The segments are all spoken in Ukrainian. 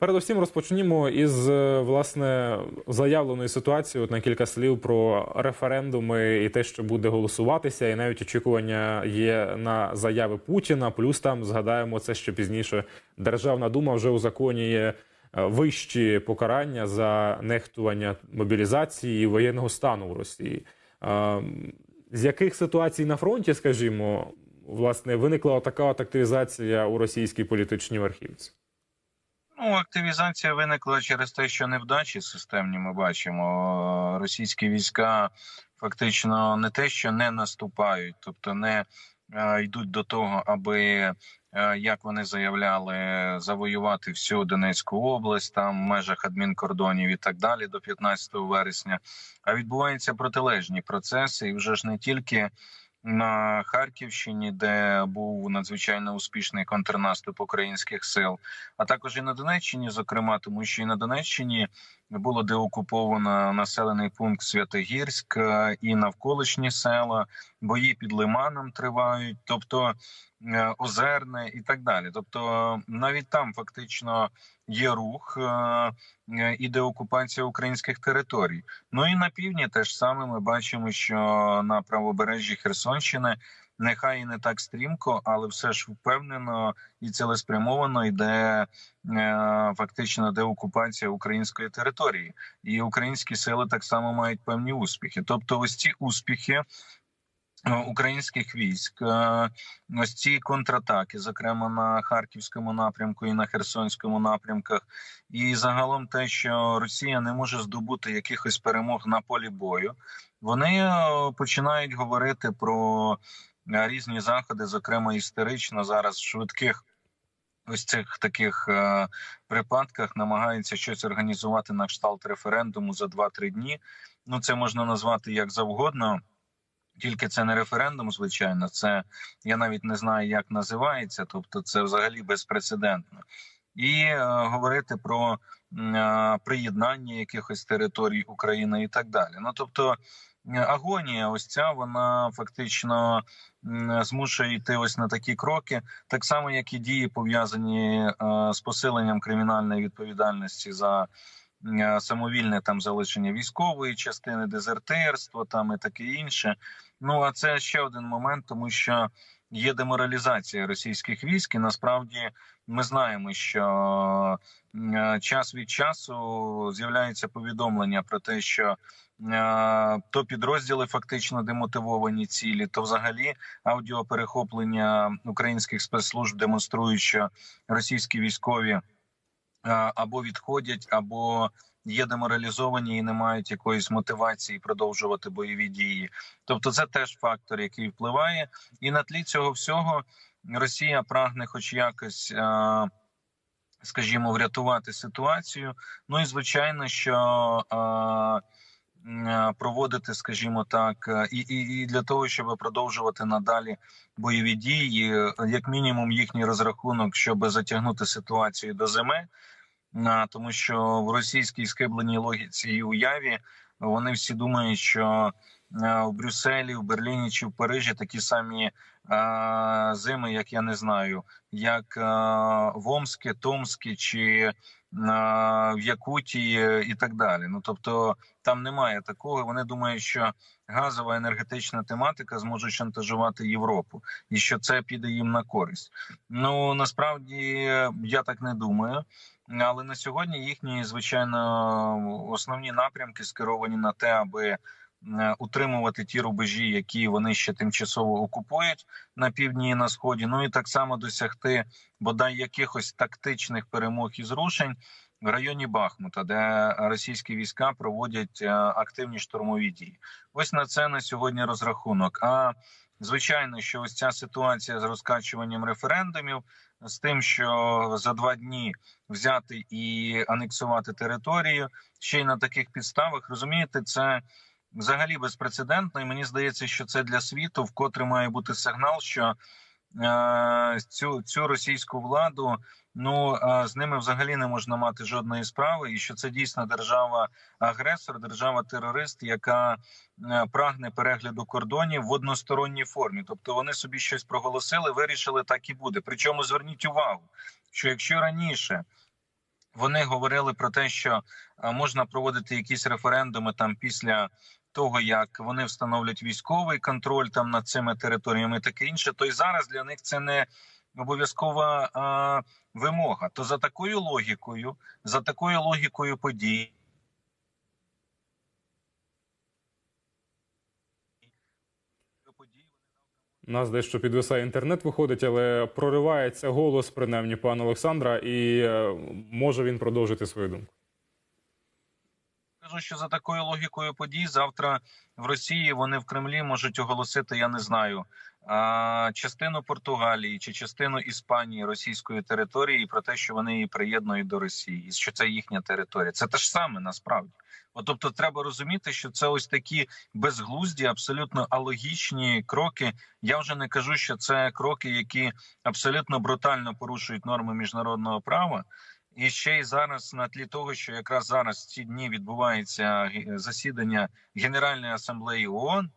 Передусім розпочнімо із е, власне заявленої ситуації от на кілька слів про референдуми і те, що буде голосуватися, і навіть очікування є на заяви Путіна. Плюс там згадаємо це, що пізніше Державна дума вже узаконює е, вищі покарання за нехтування мобілізації і воєнного стану в Росії. Е, З яких ситуацій на фронті, скажімо, власне виникла така активізація у російській політичній верхівці? Ну, активізація виникла через те, що невдачі системні ми бачимо. Російські війська фактично не те, що не наступають, тобто не е, йдуть до того, аби е, як вони заявляли, завоювати всю Донецьку область там в межах адмінкордонів і так далі до 15 вересня. А відбуваються протилежні процеси, і вже ж не тільки на Харківщині, де був надзвичайно успішний контрнаступ українських сил, а також і на Донеччині, зокрема, тому що і на Донеччині було деокуповано населений пункт Святогірськ е, і навколишні села, бої під Лиманом тривають, тобто е, Озерне і так далі. Тобто, навіть там фактично є рух е, і деокупація українських територій. Ну і на півдні теж саме ми бачимо, що на правобережжі Херсонщини. Нехай і не так стрімко, але все ж впевнено і цілеспрямовано йде е, фактично деокупація української території, і українські сили так само мають певні успіхи. Тобто, ось ці успіхи. е, Українських військ, е, ось ці контратаки, зокрема на харківському напрямку і на Херсонському напрямках, і загалом те, що Росія не може здобути якихось перемог на полі бою, вони починають говорити про різні заходи, зокрема історично зараз в швидких. Ось цих таких е, припадках намагаються щось організувати на кшталт референдуму за 2-3 дні. Ну це можна назвати як завгодно. Тільки це не референдум, звичайно. Це я навіть не знаю, як називається. Тобто, це взагалі безпрецедентно. І е, говорити про е, приєднання якихось територій України і так далі. Ну тобто, е, агонія, ось ця вона фактично змушує йти ось на такі кроки, так само як і дії пов'язані е, з посиленням кримінальної відповідальності за е, самовільне там залишення військової частини, дезертирство там і таке інше. Ну а це ще один момент, тому що є деморалізація російських військ. І насправді ми знаємо, що е, час від часу з'являються повідомлення про те, що е, то підрозділи фактично демотивовані цілі, то взагалі аудіоперехоплення українських спецслужб демонструють, що російські військові е, або відходять, або є деморалізовані і не мають якоїсь мотивації продовжувати бойові дії. Тобто, це теж фактор, який впливає, і на тлі цього всього Росія прагне, хоч якось. е, Скажімо, врятувати ситуацію. Ну і звичайно, що е, проводити, скажімо так, е, і, і, і для того, щоб продовжувати надалі бойові дії, е, як мінімум, їхній розрахунок, щоб затягнути ситуацію до зими. Тому що в російській скибленій логіці і уяві вони всі думають, що е, в Брюсселі, в Берліні чи в Парижі такі самі е, зими, як я не знаю, як е, в Омскі, Томські чи в Якутії і так далі. Ну тобто там немає такого. Вони думають, що газова енергетична тематика зможе шантажувати Європу, і що це піде їм на користь. Ну насправді я так не думаю. Але на сьогодні їхні звичайно основні напрямки скеровані на те, аби е, утримувати ті рубежі, які вони ще тимчасово окупують на півдні і на сході. Ну і так само досягти бодай якихось тактичних перемог і зрушень в районі Бахмута, де російські війська проводять е, активні штурмові дії. Ось на це на сьогодні розрахунок. А звичайно, що ось ця ситуація з розкачуванням референдумів, з тим, що за два дні взяти і анексувати територію ще й на таких підставах, розумієте, це взагалі безпрецедентно. І мені здається, що це для світу вкотре має бути сигнал, що цю, цю російську владу. Ну е, з ними взагалі не можна мати жодної справи, і що це дійсно держава-агресор, держава-терорист, яка е, прагне перегляду кордонів в односторонній формі. Тобто вони собі щось проголосили, вирішили, так і буде. Причому зверніть увагу, що якщо раніше вони говорили про те, що е, можна проводити якісь референдуми там після того, як вони встановлять військовий контроль там над цими територіями, таке інше. То й зараз для них це не обов'язкова а, вимога. То за такою логікою, за такою логікою подій. нас дещо підвисає інтернет, виходить, але проривається голос, принаймні, пана Олександра, і е, може він продовжити свою думку. Кажу, що за такою логікою подій завтра в Росії вони в Кремлі можуть оголосити, я не знаю, частину Португалії чи частину Іспанії російської території про те, що вони її приєднують до Росії, і що це їхня територія. Це те ж саме насправді. От, тобто, треба розуміти, що це ось такі безглузді, абсолютно алогічні кроки. Я вже не кажу, що це кроки, які абсолютно брутально порушують норми міжнародного права. І ще й зараз на тлі того, що якраз зараз в ці дні відбувається засідання Генеральної асамблеї ООН,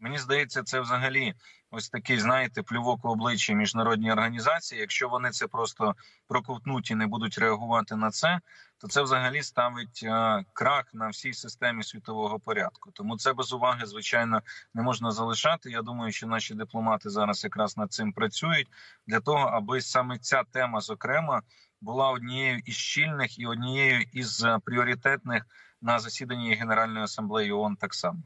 мені здається, це взагалі ось такий, знаєте, плювок у обличчя міжнародній організації. Якщо вони це просто проковтнуть і не будуть реагувати на це, то це взагалі ставить е, крах на всій системі світового порядку. Тому це без уваги, звичайно, не можна залишати. Я думаю, що наші дипломати зараз якраз над цим працюють для того, аби саме ця тема, зокрема, була однією із щільних і однією із е, пріоритетних на засіданні Генеральної асамблеї ООН так само.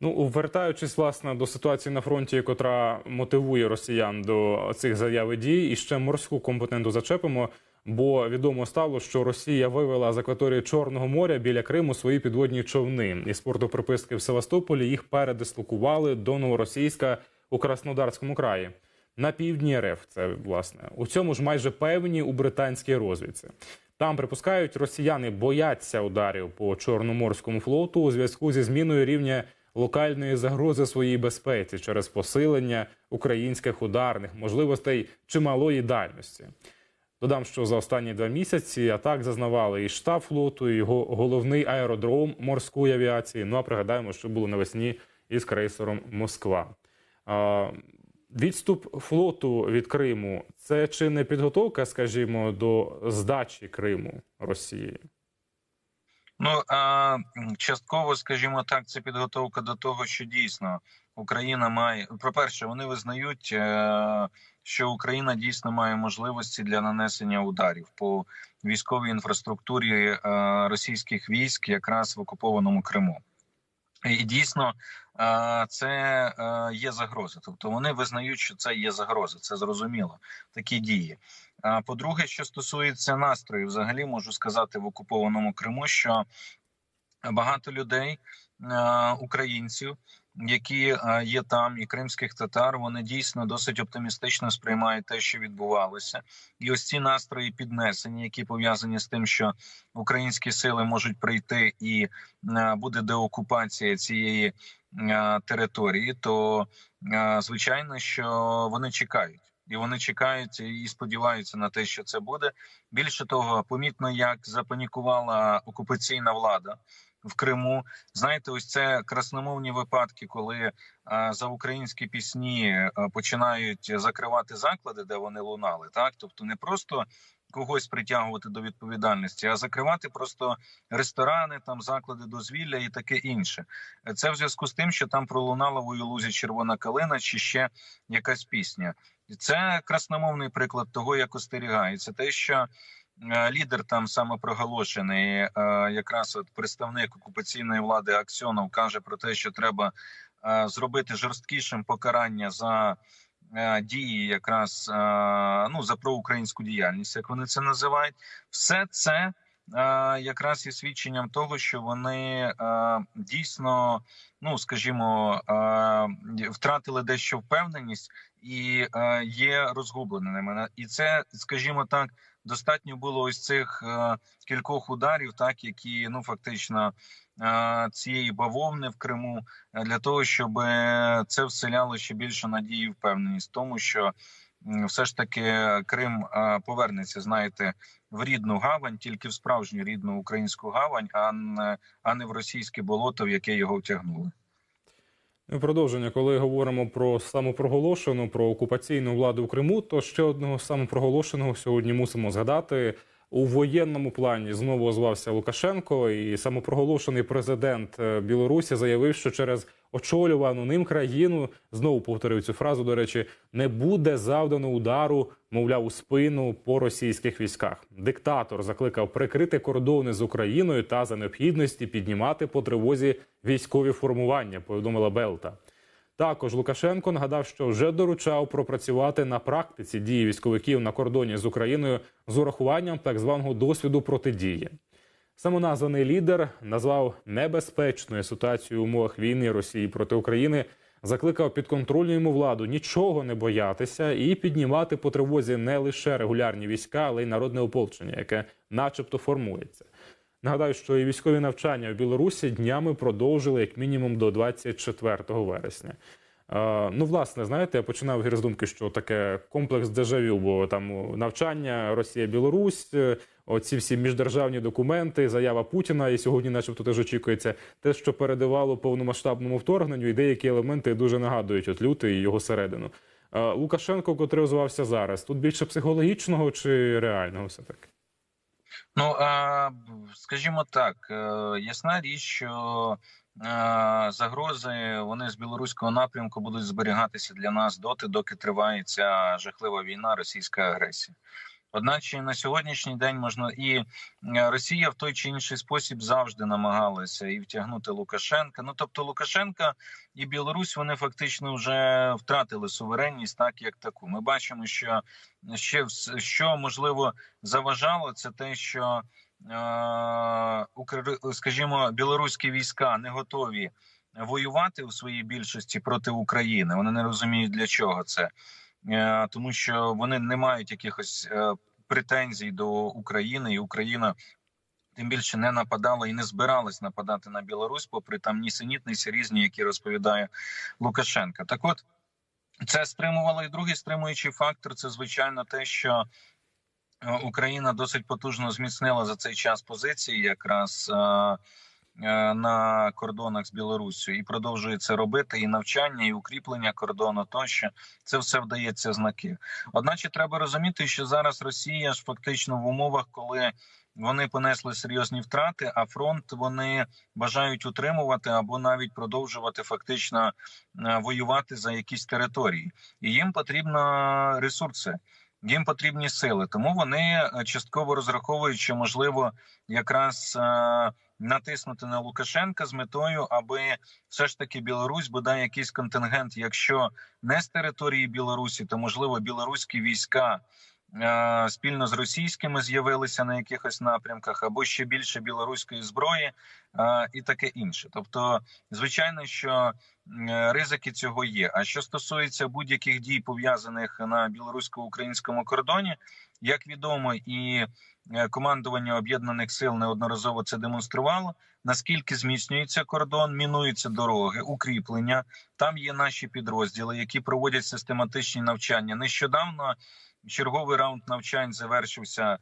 Ну, вертаючись власне до ситуації на фронті, котра мотивує росіян до цих заяв і дій, і ще морську компоненту зачепимо. Бо відомо стало, що Росія вивела з акваторії Чорного моря біля Криму свої підводні човни. Із порту приписки в Севастополі їх передислокували до Новоросійська у Краснодарському краї. На півдні РФ це власне у цьому ж майже певні у британській розвідці. Там припускають, росіяни бояться ударів по чорноморському флоту у зв'язку зі зміною рівня локальної загрози своїй безпеці через посилення українських ударних можливостей чималої дальності. Додам, що за останні два місяці атак зазнавали і штаб флоту, і його головний аеродром морської авіації. Ну а пригадаємо, що було навесні із крейсером Москва. Відступ флоту від Криму це чи не підготовка, скажімо, до здачі Криму Росії? Ну а частково, скажімо так, це підготовка до того, що дійсно Україна має про перше, вони визнають, е, що Україна дійсно має можливості для нанесення ударів по військовій інфраструктурі е, російських військ, якраз в окупованому Криму. І дійсно це е, є загроза. Тобто вони визнають, що це є загроза. Це зрозуміло. Такі дії. А по-друге, що стосується настроїв, взагалі можу сказати в окупованому Криму, що багато людей, е, українців, які е, є там, і кримських татар, вони дійсно досить оптимістично сприймають те, що відбувалося, і ось ці настрої піднесені, які пов'язані з тим, що українські сили можуть прийти і е, буде деокупація цієї е, території, то звичайно, що вони чекають. І вони чекають і сподіваються на те, що це буде. Більше того, помітно, як запанікувала окупаційна влада в Криму. Знаєте, ось це красномовні випадки, коли а, за українські пісні а, починають закривати заклади, де вони лунали. Так, тобто не просто когось притягувати до відповідальності, а закривати просто ресторани, там заклади дозвілля і таке інше. Це в зв'язку з тим, що там пролунала в лузі червона калина чи ще якась пісня. Це красномовний приклад того, як остерігається те, що е, лідер там самопроголошений, е, якраз от представник окупаційної влади Аксьонов каже про те, що треба е, зробити жорсткішим покарання за е, дії, якраз е, ну за проукраїнську діяльність, як вони це називають, все це. е, Якраз є свідченням того, що вони е, дійсно, ну скажімо, е, втратили дещо впевненість і е, є розгубленими. І це, скажімо так, достатньо було ось цих е, кількох ударів, так які ну фактично е, цієї бавовни в Криму е, для того, щоб це вселяло ще більше надії впевненість тому, що все ж таки Крим повернеться, знаєте, в рідну гавань, тільки в справжню рідну українську гавань, а не в російське болото, в яке його втягнули. Продовження, коли говоримо про самопроголошену, про окупаційну владу в Криму, то ще одного самопроголошеного сьогодні мусимо згадати. У воєнному плані знову озвався Лукашенко, і самопроголошений президент е, Білорусі заявив, що через очолювану ним країну знову повторив цю фразу. До речі, не буде завдано удару, мовляв, у спину по російських військах. Диктатор закликав прикрити кордони з Україною та за необхідності піднімати по тривозі військові формування. Повідомила Белта. Також Лукашенко нагадав, що вже доручав пропрацювати на практиці дії військовиків на кордоні з Україною з урахуванням так званого досвіду протидії. Самоназваний лідер назвав небезпечною ситуацію в умовах війни Росії проти України, закликав підконтрольну йому владу нічого не боятися і піднімати по тривозі не лише регулярні війська, але й народне ополчення, яке, начебто, формується. Нагадаю, що і військові навчання в Білорусі днями продовжили як мінімум до 24 вересня. Ну, власне, знаєте, я починав з думки, що таке комплекс дежавю, бо там навчання Росія, Білорусь, е, оці всі міждержавні документи, заява Путіна, і сьогодні, начебто, теж очікується те, що передавало повномасштабному вторгненню, і деякі елементи дуже нагадують от лютий і його середину. Лукашенко, котрий озвався зараз, тут більше психологічного чи реального все таки? Ну скажімо так, е, ясна річ, що загрози вони з білоруського напрямку будуть зберігатися для нас доти, доки триває ця жахлива війна, російська агресія. Одначе на сьогоднішній день можна і е, Росія в той чи інший спосіб завжди намагалася і втягнути Лукашенка. Ну тобто Лукашенка і Білорусь вони фактично вже втратили суверенність, так як таку. Ми бачимо, що ще що можливо заважало, це те, що е, скажімо, білоруські війська не готові воювати у своїй більшості проти України. Вони не розуміють для чого це. Е, тому що вони не мають якихось е, претензій до України, і Україна тим більше не нападала і не збиралась нападати на Білорусь, попри там нісенітниці різні, які розповідає Лукашенка. Так, от це стримувало і другий стримуючий фактор. Це звичайно те, що е, Україна досить потужно зміцнила за цей час позиції, якраз. е, е, На кордонах з Білоруссю і продовжує це робити, і навчання, і укріплення кордону тощо це все вдається знаки. Одначе треба розуміти, що зараз Росія ж фактично в умовах, коли вони понесли серйозні втрати, а фронт вони бажають утримувати або навіть продовжувати фактично е, воювати за якісь території, і їм потрібно ресурси. Їм потрібні сили, тому вони е, частково розраховують, що можливо якраз е, натиснути на Лукашенка з метою, аби все ж таки Білорусь бодай якийсь контингент, якщо не з території Білорусі, то можливо білоруські війська е, спільно з російськими з'явилися на якихось напрямках, або ще більше білоруської зброї і таке інше. Тобто, звичайно, що ризики цього є. А що стосується будь-яких дій пов'язаних на білорусько-українському кордоні, як відомо, і е, командування об'єднаних сил неодноразово це демонструвало. Наскільки зміцнюється кордон, мінуються дороги, укріплення. Там є наші підрозділи, які проводять систематичні навчання. Нещодавно черговий раунд навчань завершився е,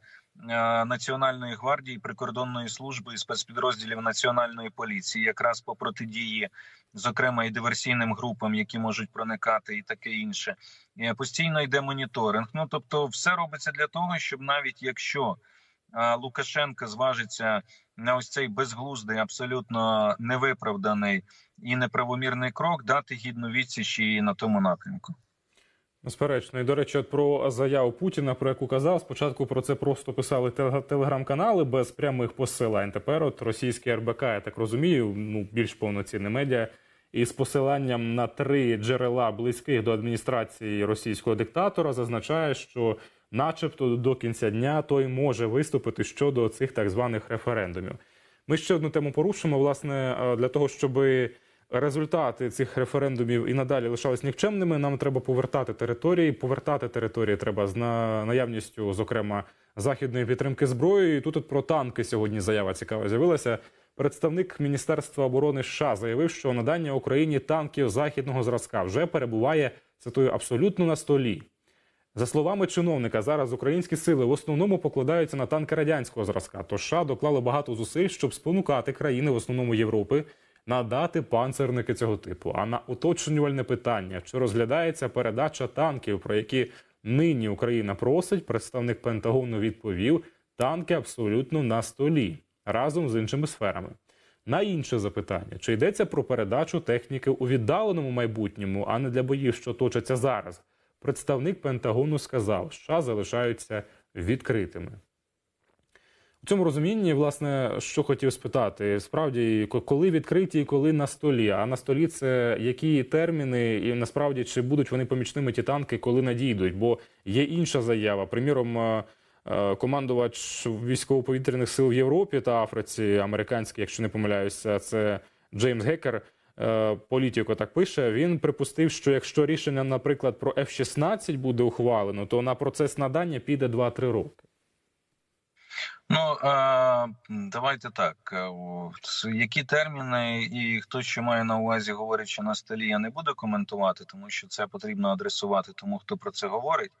Національної гвардії, прикордонної служби і спецпідрозділів національної поліції, якраз по протидії, зокрема і диверсійним групам, які можуть проникати, і таке інше. Е, Постійно йде моніторинг. Ну тобто, все робиться для того, щоб навіть якщо е, Лукашенко зважиться на ось цей безглуздий, абсолютно невиправданий і неправомірний крок, дати гідну відсіч і на тому напрямку. Безперечно, і до речі, от про заяву Путіна, про яку казав, спочатку про це просто писали теле- телеграм-канали без прямих посилань. Тепер от російський РБК, я так розумію, ну більш повноцінне медіа, і з посиланням на три джерела близьких до адміністрації російського диктатора зазначає, що, начебто, до кінця дня той може виступити щодо цих так званих референдумів. Ми ще одну тему порушимо, власне, для того, щоби результати цих референдумів і надалі лишались нікчемними. Нам треба повертати території. Повертати території треба з наявністю, зокрема, західної підтримки зброєю. І тут от про танки сьогодні заява цікава з'явилася. Представник Міністерства оборони США заявив, що надання Україні танків західного зразка вже перебуває цитую абсолютно на столі. За словами чиновника, зараз українські сили в основному покладаються на танки радянського зразка. Тож США доклали багато зусиль, щоб спонукати країни, в основному Європи, надати панцерники цього типу. А на уточнювальне питання, чи розглядається передача танків, про які нині Україна просить, представник Пентагону відповів: Танки абсолютно на столі разом з іншими сферами. На інше запитання: чи йдеться про передачу техніки у віддаленому майбутньому, а не для боїв, що точаться зараз? Представник Пентагону сказав, США залишаються відкритими. Цьому розумінні, власне, що хотів спитати, справді, коли відкриті і коли на столі. А на столі це які терміни, і насправді чи будуть вони помічними ті танки, коли надійдуть? Бо є інша заява. Приміром, е, е, командувач військово-повітряних сил в Європі та Африці, американський, якщо не помиляюся, це Джеймс Гекер. е, Політіко так пише. Він припустив, що якщо рішення, наприклад, про F-16 буде ухвалено, то на процес надання піде 2-3 роки. Ну давайте так. е, Які терміни і хто що має на увазі, говорячи на столі, я не буду коментувати, тому що це потрібно адресувати тому, хто про це говорить.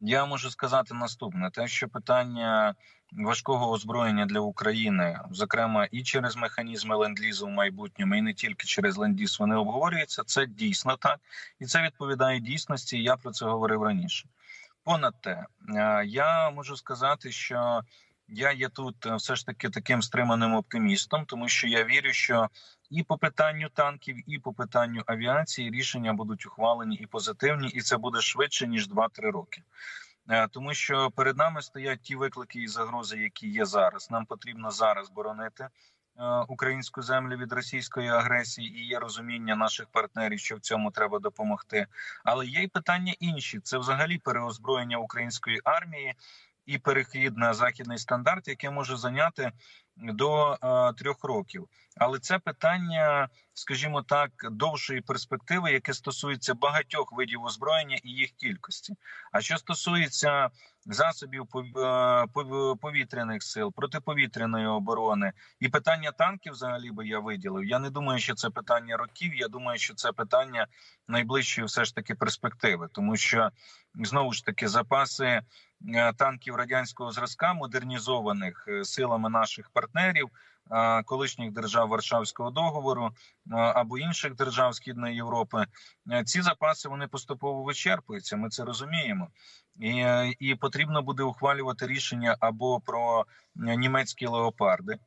Я можу сказати наступне: те, що питання важкого озброєння для України, зокрема і через механізми ленд-лізу в майбутньому, і не тільки через ленд-ліз, вони обговорюються. Це дійсно так, і це відповідає дійсності. Я про це говорив раніше. Понад те, е, я можу сказати, що я є тут е, все ж таки таким стриманим оптимістом, тому що я вірю, що і по питанню танків, і по питанню авіації рішення будуть ухвалені і позитивні, і це буде швидше ніж 2-3 роки. Е, Тому що перед нами стоять ті виклики і загрози, які є зараз. Нам потрібно зараз боронити е, українську землю від російської агресії, і є розуміння наших партнерів, що в цьому треба допомогти. Але є й питання інші: це взагалі переозброєння української армії і перехід на західний стандарт, яке може зайняти до е, трьох років. Але це питання, скажімо так, довшої перспективи, яке стосується багатьох видів озброєння і їх кількості. А що стосується засобів е, повітряних сил, протиповітряної оборони і питання танків, взагалі би я виділив. Я не думаю, що це питання років. Я думаю, що це питання найближчої, все ж таки, перспективи, тому що знову ж таки запаси е, танків радянського зразка, модернізованих е, силами наших партнерів, колишніх держав Варшавського договору е, або інших держав Східної Європи. е, Ці запаси вони поступово вичерпуються. Ми це розуміємо, і, е, і потрібно буде ухвалювати рішення або про е, німецькі леопарди.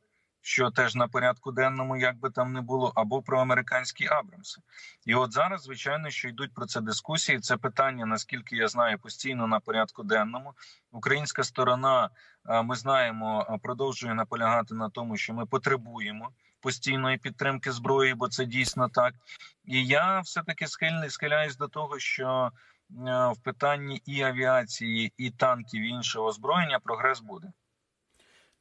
Що теж на порядку денному, як би там не було, або про американські Абрамси, і от зараз, звичайно, що йдуть про це дискусії. Це питання, наскільки я знаю, постійно на порядку денному. Українська сторона, е, ми знаємо, е, продовжує наполягати на тому, що ми потребуємо постійної підтримки зброї, бо це дійсно так. І я все таки схильний схиляюсь до того, що е, в питанні і авіації, і танків, і іншого озброєння прогрес буде.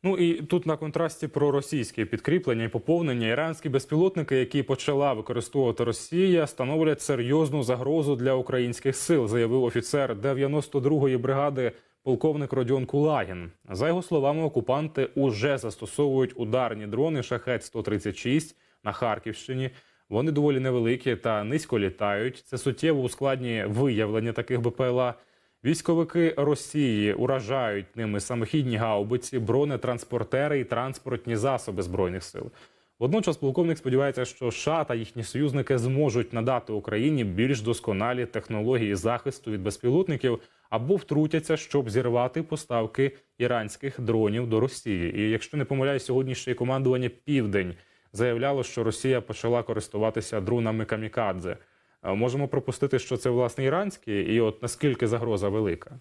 Ну і тут на контрасті про російське підкріплення і поповнення іранські безпілотники, які почала використовувати Росія, становлять серйозну загрозу для українських сил, заявив офіцер 92-ї бригади полковник Родіон Кулагін. За його словами, окупанти уже застосовують ударні дрони шахет 136 на Харківщині. Вони доволі невеликі та низько літають. Це суттєво ускладнює виявлення таких БПЛА. Військовики Росії уражають ними самохідні гаубиці, бронетранспортери і транспортні засоби збройних сил. Водночас полковник сподівається, що США та їхні союзники зможуть надати Україні більш досконалі технології захисту від безпілотників або втрутяться, щоб зірвати поставки іранських дронів до Росії. І якщо не помиляюсь, сьогодні ще й командування Південь заявляло, що Росія почала користуватися дронами камікадзе. Можемо пропустити, що це власне іранські, і от наскільки загроза велика.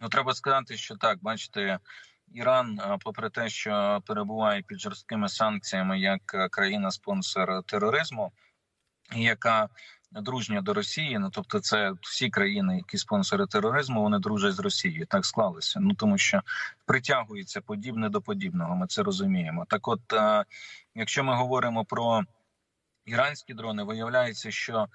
Ну, треба сказати, що так, бачите, Іран, попри те, що перебуває під жорсткими санкціями як е, країна-спонсор тероризму, яка дружня до Росії, ну тобто, це всі країни, які спонсори тероризму, вони дружать з Росією. Так склалося. Ну тому що притягується подібне до подібного. Ми це розуміємо. Так, от, е, якщо ми говоримо про іранські дрони, виявляється, що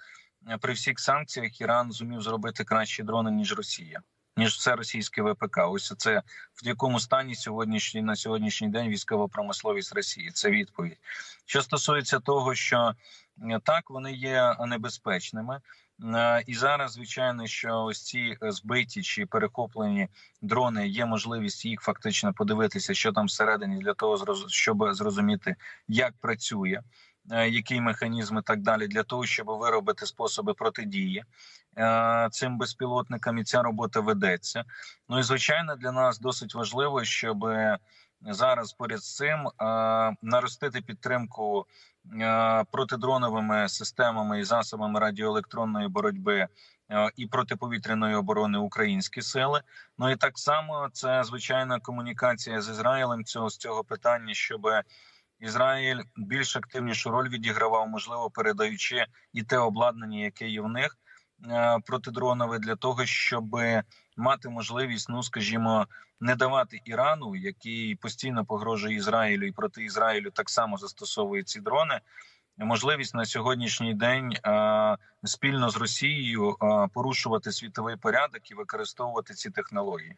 е, при всіх санкціях Іран зумів зробити кращі дрони ніж Росія. Ніж все російське ВПК, ось це в якому стані сьогоднішній на сьогоднішній день військова промисловість Росії. Це відповідь. Що стосується того, що е, так вони є небезпечними, Е, і зараз, звичайно, що ось ці збиті чи перехоплені дрони є можливість їх фактично подивитися, що там всередині, для того, щоб зрозуміти, як працює який механізм і так далі, для того, щоб виробити способи протидії е, цим безпілотникам, і ця робота ведеться. Ну і звичайно, для нас досить важливо, щоб зараз поряд з цим е, наростити підтримку е, протидроновими системами і засобами радіоелектронної боротьби е, і протиповітряної оборони українські сили. Ну і так само це звичайна комунікація з Ізраїлем цього з цього питання, щоб Ізраїль більш активнішу роль відігравав, можливо, передаючи і те обладнання, яке є в них е, протидронове, для того, щоб мати можливість, ну скажімо, не давати Ірану, який постійно погрожує Ізраїлю і проти Ізраїлю так само застосовує ці дрони. Можливість на сьогоднішній день е, спільно з Росією е, порушувати світовий порядок і використовувати ці технології.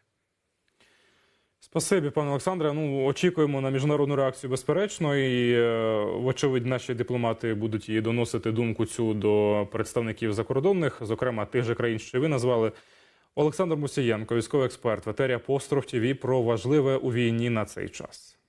Спасибі, пане Олександре. Ну очікуємо на міжнародну реакцію, безперечно, і е, вочевидь, наші дипломати будуть її доносити думку цю до представників закордонних, зокрема тих же країн, що ви назвали. Олександр Мусієнко, військовий експерт, ветерія Постров ТВ про важливе у війні на цей час.